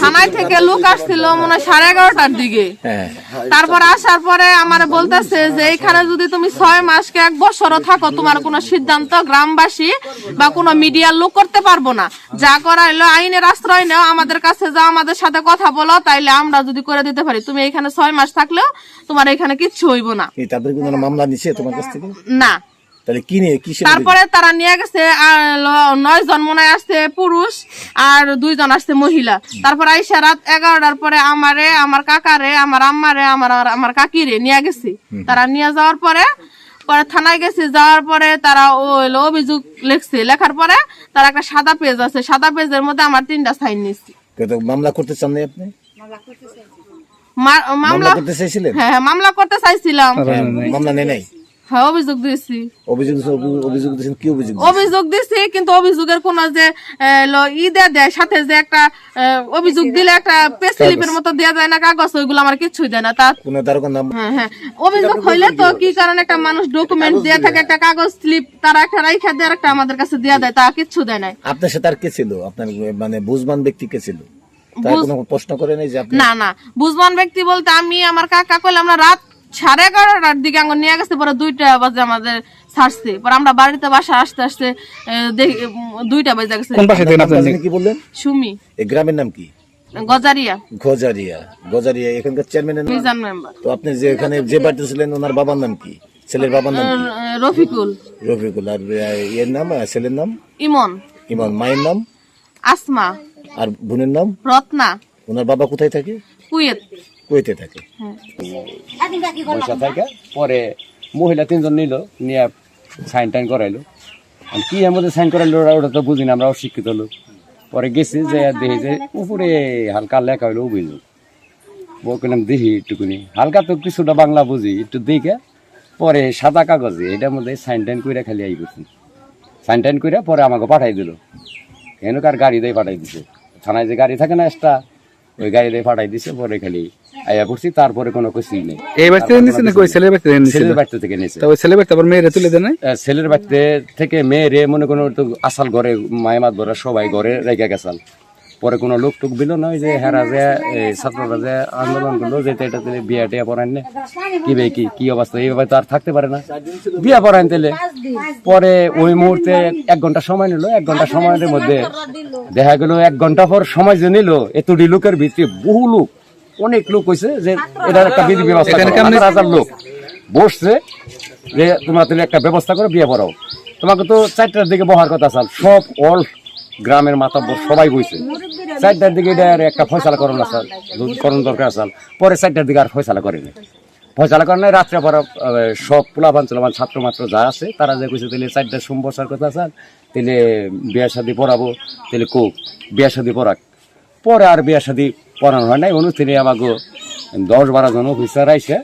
থানায় থেকে লোক আসছিল মনে হয় সাড়ে এগারোটার দিকে। হ্যাঁ। তারপর আসার পরে আমার বলতেছে যে এইখানে যদি তুমি ছয় মাসকে এক বছরও থাকো তোমার কোনো সিদ্ধান্ত গ্রামবাসী বা কোনো মিডিয়ার লোক করতে পারব না। যা করা হলো আইনের আশ্রয় নেও আমাদের কাছে যাও আমাদের সাথে কথা বলো তাইলে আমরা যদি করে দিতে পারি। তুমি এখানে ছয় মাস থাকলেও তোমার এখানে কিচ্ছু হইব না। এই মামলা নিছে তোমার কাছ থেকে? না। তাহলে কি নিয়ে কিসের তারপরে তারা নিয়ে গেছে নয় জন মনে হয় আসছে পুরুষ আর দুইজন আসছে মহিলা। তারপর আইসা রাত এগারোটার পরে আমারে আমার কাকারে আমার আম্মারে আমার আমার কাকিরে নিয়ে গেছে। তারা নিয়ে যাওয়ার পরে পরে থানায় গেছে যাওয়ার পরে তারা ও হলো অভিযোগ লিখছে। লেখার পরে তারা একটা সাদা পেজ আছে। সাদা পেজের মধ্যে আমার তিনটা সাইন নিচ্ছি মামলা করতে চান না আপনি? মা- মামলা মামলা করতে চাইছিলেন? হ্যাঁ হ্যাঁ মামলা করতে চাইছিলাম। হ্যাঁ, মামলা নেই নাই? হ্যাঁ অভিযোগ দিয়েছি। অভিযোগ অভিযোগ- দিয়েছেন কি অভিযোগ অভিযোগ দিছি কিন্তু অভিযোগের কোন যে দেয়া সাথে যে একটা অভিযোগ দিলে একটা পেসিলিপের মতো দেয়া যায় না কাগজ ওইগুলো আমার কিছুই দেয় না তা কোন নাম হ্যাঁ হ্যাঁ। অভিযোগ হইলে তো কি কারণে একটা মানুষ ডকুমেন্ট দিয়ে থাকে একটা কাগজ স্লিপ তারা একটা রাইখা দেয় একটা আমাদের কাছে দেয়া দেয় তা কিচ্ছু দেয় নাই। আপনার সাথে আর কে ছিল? আপনার মানে বুঝবান ব্যক্তি কে ছিল? প্রশ্ন করে নাই যে না না। বুঝবান ব্যক্তি বলতে আমি আমার কাকা কইলে আমরা রাত সাড়ে এগারোটার দিকে আঙ্গুর নিয়ে গেছে পরে দুইটা বাজে আমাদের ছাড়ছে। পরে আমরা বাড়িতে বাসা আসতে আসতে দুইটা বাজে গেছে। কোন পাশে আপনি? কি বললেন? সুমি। এই গ্রামের নাম কি? গজারিয়া। গজারিয়া। গজারিয়া এখানকার চেয়ারম্যানের মিজান মেম্বার। তো আপনি যে এখানে যে বাড়িতে ছিলেন ওনার বাবার নাম কি? ছেলের বাবার নাম রফিকুল। রফিকুল আর এর নাম ছেলের নাম? ইমন। ইমান মায়ের নাম? আসমা। আর বোনের নাম? রত্না। ওনার বাবা কোথায় থাকে? কুয়েত। থাকে। পয়সা থাকে পরে মহিলা তিনজন নিল নিয়ে সাইন টাইন করাইলো। কি এর মধ্যে সাইন করাইলো ওরা ওটা তো বুঝি না আমরা অশিক্ষিত লোক। পরে গেছি যে দেখি যে উপরে হালকা লেখা হইল অভিযোগ। বললাম দেখি একটুকুনি হালকা তো কিছুটা বাংলা বুঝি একটু দেখে পরে সাদা কাগজে এটার মধ্যে সাইন টাইন করে খালি আই করছি সাইন টাইন করে পরে আমাকে পাঠাই দিল। কেন কার গাড়ি দিয়ে পাঠাই দিছে। থানায় যে গাড়ি থাকে না এক্সট্রা ওই গাড়ি দিয়ে পাঠাই দিছে পরে খালি আয়া পড়ছি তারপরে কোনো কিছুই নেই। এই বাড়িতে থেকে নিচ্ছে নাকি? ওই ছেলের বাড়িতে ছেলের বাড়িতে থেকে নিয়েছে তা ওই ছেলের বাড়িতে আবার মেয়েরে তুলে দেয় ছেলের বাড়িতে থেকে মেয়েরে মনে কোনো তো আসাল ঘরে মায় মাত ভরা সবাই ঘরে রেখে গেছাল। পরে কোনো লোক টুক দিল না ওই যে হেরা যে ছাত্ররা যে আন্দোলন করল যে এটা তেলে বিয়া টিয়া পড়ান না। কি বে কি কি অবস্থা? এইভাবে তো আর থাকতে পারে না। বিয়া পড়ান তেলে পরে ওই মুহূর্তে এক ঘণ্টা সময় নিল এক ঘণ্টা সময়ের মধ্যে দেখা গেল এক ঘণ্টা পর সময় যে নিল এতটি লোকের ভিতরে বহু লোক অনেক লোক কইছে যে এটার একটা বিধি ব্যবস্থা হাজার লোক বসছে যে তোমরা তাহলে একটা ব্যবস্থা করে বিয়ে পড়াও। তোমাকে তো চারটার দিকে বহার কথা চাল সব অল গ্রামের মাতাব্বর সবাই বইছে। চারটার দিকে এটা আর একটা ফয়সালা করো না স্যার করণ দরকার চাল পরে চারটার দিকে আর ফয়সালা করেনি ফয়সালা করে নাই, রাত্রে পরে সব পোলাপান চলাপান ছাত্র মাত্র যা আছে, তারা যে কইছে, তাহলে চারটার সোম বসার কথা স্যার তাহলে বিয়া শাদি পড়াবো তাহলে কোক বিয়া শাদি পড়াক পরে আর বিয়া শাদি পড়ানো হয় নাই অনুষ্ঠানে আমাকে দশ বারো জন অফিসার আইসে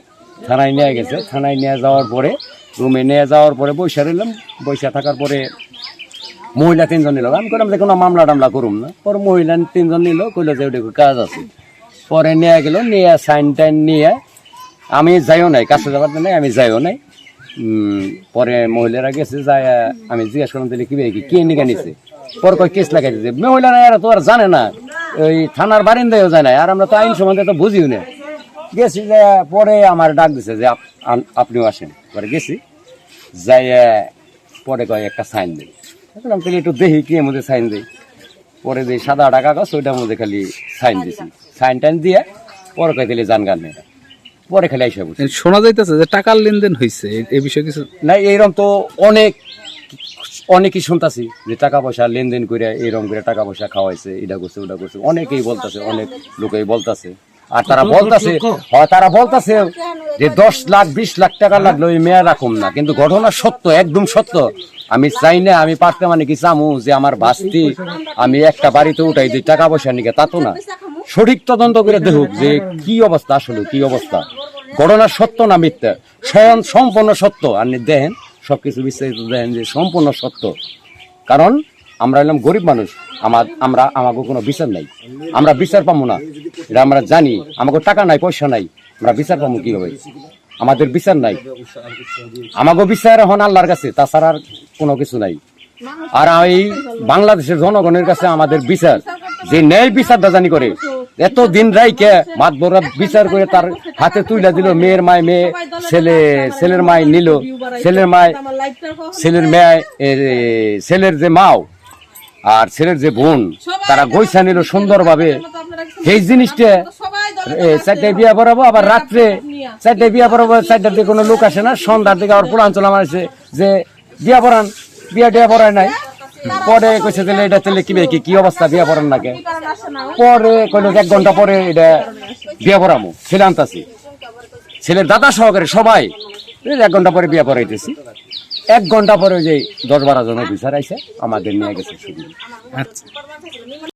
থানায় নিয়ে গেছে। থানায় নিয়ে যাওয়ার পরে, রুমে নিয়ে যাওয়ার পরে বৈশা রইলাম। বৈশা থাকার পরে মহিলা তিনজন নিল। আমি করলাম যে কোনো মামলা টামলা করুম না। পরে মহিলা তিনজন নিল, কইলো যে ওটা কাজ আছে। পরে নিয়ে গেল, নিয়ে সাইন টাইন নিয়ে আমি যাইও নাই, কাছে যাবার নাই আমি যাইও নাই। পরে মহিলারা গেছে যাই আমি জিজ্ঞেস করলাম, তাহলে কি কি, কে নিকে নিছে? পরে কয়, কেস লাগাই দিছে। মহিলারা এরা তো আর জানে না, ওই থানার বারিন্দায়ও যায় না আর আমরা তো আইন সম্বন্ধে তো বুঝিও না। গেছি যে, পরে আমার ডাক দিছে যে, আপ- আপনিও আসেন। পরে গেছি যাই পরে কয়, একটা সাইন দিই বললাম তাহলে একটু দেখি কি এর মধ্যে সাইন দিই। পরে যে সাদা টাকা কাগজ ওইটার মধ্যে খালি সাইন দিছি। সাইন টাইন দিয়ে পরে কয় তাহলে জান গান মেয়েরা পরে খালি আইসা বলছি শোনা যাইতেছে যে টাকার লেনদেন হয়েছে এই বিষয়ে কিছু না এইরকম তো অনেক অনেকই শুনতাছি যে টাকা পয়সা লেনদেন করে এইরকম করে টাকা পয়সা খাওয়াইছে এটা করছে ওটা করছে। অনেকেই বলতাছে অনেক লোকেই বলতাছে। আর তারা বলতাছে হয় তারা বলতাছে যে দশ লাখ বিশ লাখ টাকা লাগল ওই মেয়ের রাখুম না। কিন্তু ঘটনা সত্য একদম সত্য। আমি চাই না আমি পারতে মানে কি চামু যে আমার বাস্তি আমি একটা বাড়িতে উঠাই দিই টাকা পয়সা নিকে তা তো না। সঠিক তদন্ত করে দেখুক যে কি অবস্থা আসলে কি অবস্থা। ঘটনা সত্য না মিথ্যা? স্বয়ং সম্পূর্ণ সত্য। আর নি দেখেন সবকিছু বিস্তারিত দেখেন যে সম্পূর্ণ সত্য। কারণ আমরা এলাম গরিব মানুষ। আমার আমরা আমাকে কোনো বিচার নাই। আমরা বিচার পাবো না। এটা আমরা জানি। আমাকে টাকা নাই, পয়সা নাই। আমরা বিচার পাবো কীভাবে? আমাদের বিচার নাই। আমাকে বিচার এখন আল্লাহর কাছে, তাছাড়া আর কোনো কিছু নাই। আর এই বাংলাদেশের জনগণের কাছে আমাদের বিচার। যে ন্যায় বিচারটা জানি করে এত দিন রাইকে মাত বড় বিচার করে তার হাতে তুইলা দিল, মেয়ের মায় মেয়ে, ছেলে ছেলের মায় নিল, ছেলের মায় ছেলের মেয়ে ছেলের যে মাও আর ছেলের যে বোন তারা গৈসা নিল সুন্দরভাবে। সেই জিনিসটা চারটায় বিয়া পড়াবো আবার রাত্রে চারটায় বিয়া পড়াবো চারটার দিকে কোনো লোক আসে না। সন্ধ্যার দিকে আবার পুরাঞ্চল আমার আছে যে বিয়া পড়ান বিয়া টিয়া পড়ায় নাই। পরে কইছে তাহলে এটা তাহলে কি কি কি অবস্থা? বিয়া পড়ান নাকি? পরে কইলো এক ঘণ্টা পরে এটা বিয়া পড়ামো ছেলে আনতাছি। ছেলের দাদা সহকারে সবাই এক ঘণ্টা পরে বিয়া পড়াইতেছি। এক ঘণ্টা পরে ওই যে দশ বারো জন অফিসার আইসে আমাদের নিয়ে গেছে আচ্ছা।